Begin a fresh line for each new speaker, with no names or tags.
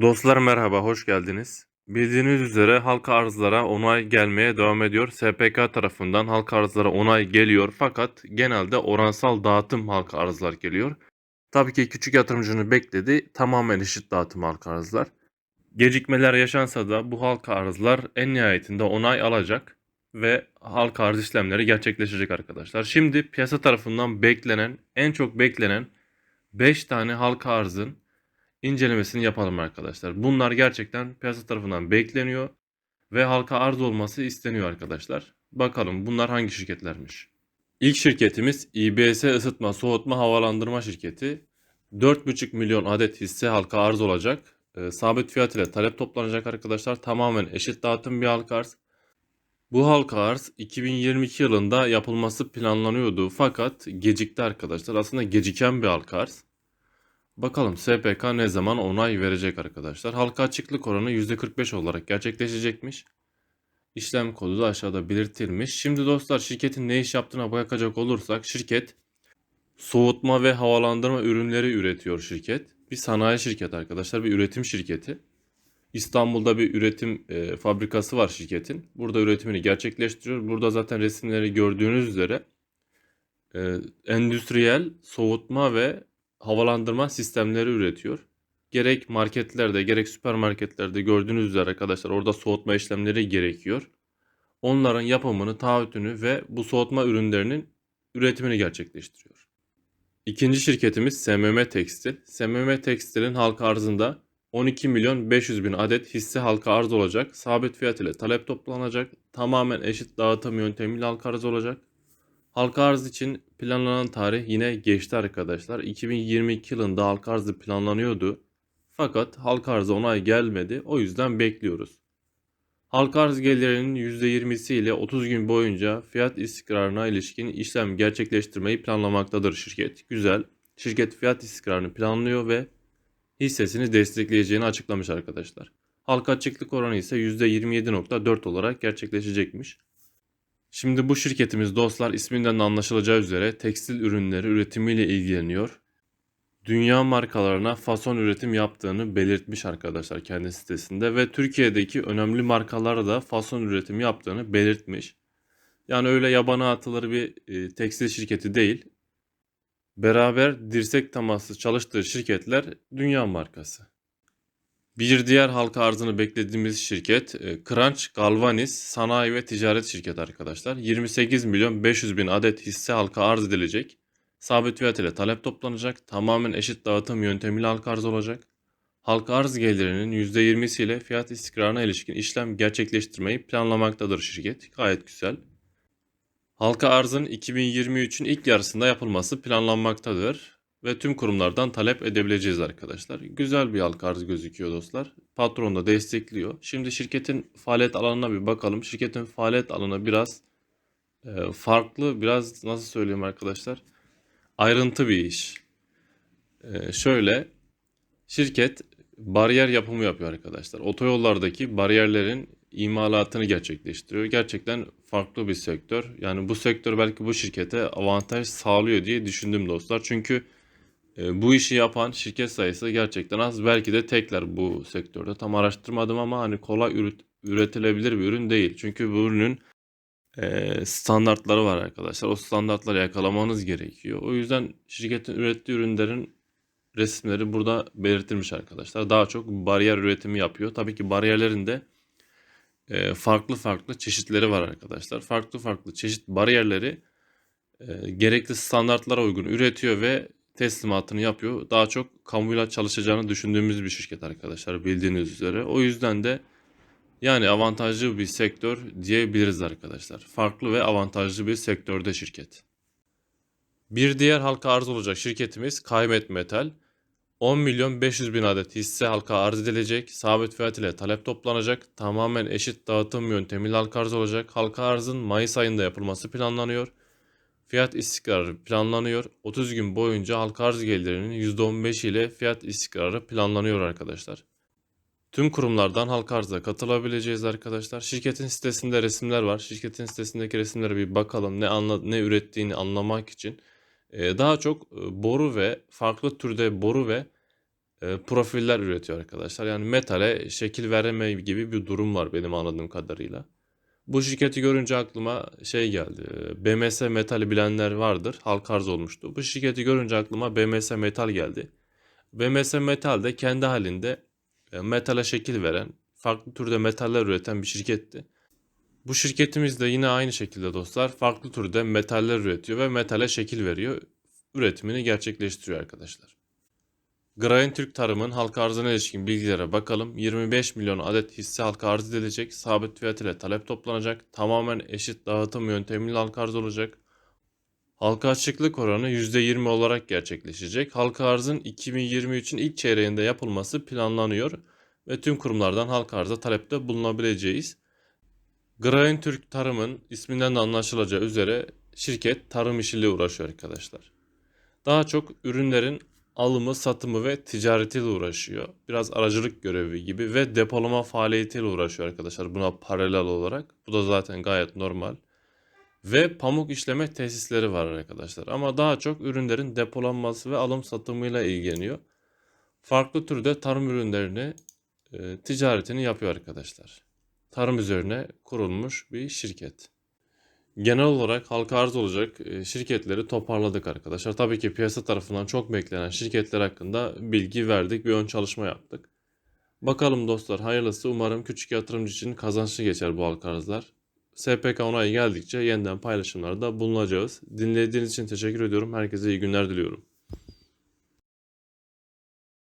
Dostlar merhaba, hoş geldiniz. Bildiğiniz üzere halka arzlara onay gelmeye devam ediyor. SPK tarafından halka arzlara onay geliyor fakat genelde oransal dağıtım halka arzlar geliyor. Tabii ki küçük yatırımcının beklediği tamamen eşit dağıtım halka arzlar. Gecikmeler yaşansa da bu halka arzlar en nihayetinde onay alacak ve halka arz işlemleri gerçekleşecek arkadaşlar. Şimdi piyasa tarafından beklenen, en çok beklenen 5 tane halka arzın incelemesini yapalım arkadaşlar. Bunlar gerçekten piyasa tarafından bekleniyor ve halka arz olması isteniyor arkadaşlar. Bakalım bunlar hangi şirketlermiş? İlk şirketimiz İBS Isıtma Soğutma Havalandırma Şirketi. 4,5 milyon adet hisse halka arz olacak. E, sabit fiyat ile talep toplanacak arkadaşlar. Tamamen eşit dağıtım bir halka arz. Bu halka arz 2022 yılında yapılması planlanıyordu fakat gecikti arkadaşlar. Aslında geciken bir halka arz. Bakalım SPK ne zaman onay verecek arkadaşlar. Halka açıklık oranı %45 olarak gerçekleşecekmiş. İşlem kodu da aşağıda belirtilmiş. Şimdi dostlar şirketin ne iş yaptığına bakacak olursak şirket soğutma ve havalandırma ürünleri üretiyor şirket. Bir sanayi şirketi arkadaşlar, bir üretim şirketi. İstanbul'da bir üretim e, fabrikası var şirketin. Burada üretimini gerçekleştiriyor. Burada zaten resimleri gördüğünüz üzere e, endüstriyel soğutma ve havalandırma sistemleri üretiyor. Gerek marketlerde gerek süpermarketlerde gördüğünüz üzere arkadaşlar orada soğutma işlemleri gerekiyor. Onların yapımını, taahhütünü ve bu soğutma ürünlerinin üretimini gerçekleştiriyor. İkinci şirketimiz SMM Tekstil. SMM Tekstil'in halka arzında 12 milyon 500 bin adet hisse halka arz olacak. Sabit fiyat ile talep toplanacak. Tamamen eşit dağıtım yöntemiyle halka arz olacak. Halka arz için planlanan tarih yine geçti arkadaşlar. 2022 yılında halka arzı planlanıyordu. Fakat halka arzı onay gelmedi. O yüzden bekliyoruz. Halka arz gelirinin %20'si ile 30 gün boyunca fiyat istikrarına ilişkin işlem gerçekleştirmeyi planlamaktadır şirket. Güzel. Şirket fiyat istikrarını planlıyor ve hissesini destekleyeceğini açıklamış arkadaşlar. Halka açıklık oranı ise %27.4 olarak gerçekleşecekmiş. Şimdi bu şirketimiz dostlar isminden de anlaşılacağı üzere tekstil ürünleri üretimiyle ilgileniyor. Dünya markalarına fason üretim yaptığını belirtmiş arkadaşlar kendi sitesinde ve Türkiye'deki önemli markalara da fason üretimi yaptığını belirtmiş. Yani öyle yabana atıları bir e, tekstil şirketi değil. Beraber dirsek temaslı çalıştığı şirketler dünya markası. Bir diğer halka arzını beklediğimiz şirket e, Crunch Galvanis Sanayi ve Ticaret Şirketi arkadaşlar. 28 milyon 500 bin adet hisse halka arz edilecek. Sabit fiyat ile talep toplanacak. Tamamen eşit dağıtım yöntemiyle halka arz olacak. Halka arz gelirinin %20'si ile fiyat istikrarına ilişkin işlem gerçekleştirmeyi planlamaktadır şirket. Gayet güzel. Halka arzın 2023'ün ilk yarısında yapılması planlanmaktadır ve tüm kurumlardan talep edebileceğiz arkadaşlar. Güzel bir halka arz gözüküyor dostlar. Patron da destekliyor. Şimdi şirketin faaliyet alanına bir bakalım. Şirketin faaliyet alanı biraz e, farklı, biraz nasıl söyleyeyim arkadaşlar? Ayrıntı bir iş. E, şöyle şirket bariyer yapımı yapıyor arkadaşlar. Otoyollardaki bariyerlerin imalatını gerçekleştiriyor. Gerçekten farklı bir sektör. Yani bu sektör belki bu şirkete avantaj sağlıyor diye düşündüm dostlar. Çünkü bu işi yapan şirket sayısı gerçekten az. Belki de tekler bu sektörde. Tam araştırmadım ama hani kolay üret- üretilebilir bir ürün değil. Çünkü bu ürünün e, standartları var arkadaşlar. O standartları yakalamanız gerekiyor. O yüzden şirketin ürettiği ürünlerin resimleri burada belirtilmiş arkadaşlar. Daha çok bariyer üretimi yapıyor. Tabii ki bariyerlerin de e, farklı farklı çeşitleri var arkadaşlar. Farklı farklı çeşit bariyerleri e, gerekli standartlara uygun üretiyor ve teslimatını yapıyor. Daha çok kamuyla çalışacağını düşündüğümüz bir şirket arkadaşlar bildiğiniz üzere. O yüzden de yani avantajlı bir sektör diyebiliriz arkadaşlar. Farklı ve avantajlı bir sektörde şirket. Bir diğer halka arz olacak şirketimiz Kaymet Metal. 10 milyon 500 bin adet hisse halka arz edilecek. Sabit fiyat ile talep toplanacak. Tamamen eşit dağıtım yöntemiyle halka arz olacak. Halka arzın Mayıs ayında yapılması planlanıyor. Fiyat istikrarı planlanıyor. 30 gün boyunca halka arz gelirinin %15 ile fiyat istikrarı planlanıyor arkadaşlar. Tüm kurumlardan halka arza katılabileceğiz arkadaşlar. Şirketin sitesinde resimler var. Şirketin sitesindeki resimlere bir bakalım ne anla ne ürettiğini anlamak için. Ee, daha çok e, boru ve farklı türde boru ve e, profiller üretiyor arkadaşlar. Yani metale şekil vereme gibi bir durum var benim anladığım kadarıyla. Bu şirketi görünce aklıma şey geldi. BMS Metal'i bilenler vardır. Halka arz olmuştu. Bu şirketi görünce aklıma BMS Metal geldi. BMS Metal de kendi halinde e, metale şekil veren, farklı türde metaller üreten bir şirketti. Bu şirketimiz de yine aynı şekilde dostlar farklı türde metaller üretiyor ve metale şekil veriyor. Üretimini gerçekleştiriyor arkadaşlar. Grain Türk Tarım'ın halka arzına ilişkin bilgilere bakalım. 25 milyon adet hisse halka arz edilecek. Sabit fiyat ile talep toplanacak. Tamamen eşit dağıtım yöntemiyle halka arz olacak. Halka açıklık oranı %20 olarak gerçekleşecek. Halka arzın 2023'ün ilk çeyreğinde yapılması planlanıyor ve tüm kurumlardan halka arza talepte bulunabileceğiz. Grain Türk Tarım'ın isminden de anlaşılacağı üzere şirket tarım işiyle uğraşıyor arkadaşlar. Daha çok ürünlerin alımı, satımı ve ticaretiyle uğraşıyor. Biraz aracılık görevi gibi ve depolama faaliyetiyle uğraşıyor arkadaşlar buna paralel olarak. Bu da zaten gayet normal. Ve pamuk işleme tesisleri var arkadaşlar. Ama daha çok ürünlerin depolanması ve alım satımıyla ilgileniyor. Farklı türde tarım ürünlerini e, ticaretini yapıyor arkadaşlar. Tarım üzerine kurulmuş bir şirket. Genel olarak halka arz olacak e, şirketleri toparladık arkadaşlar. Tabii ki piyasa tarafından çok beklenen şirketler hakkında bilgi verdik, bir ön çalışma yaptık. Bakalım dostlar hayırlısı umarım küçük yatırımcı için kazançlı geçer bu halka arzlar. SPK onayı geldikçe yeniden paylaşımlarda bulunacağız. Dinlediğiniz için teşekkür ediyorum. Herkese iyi günler diliyorum.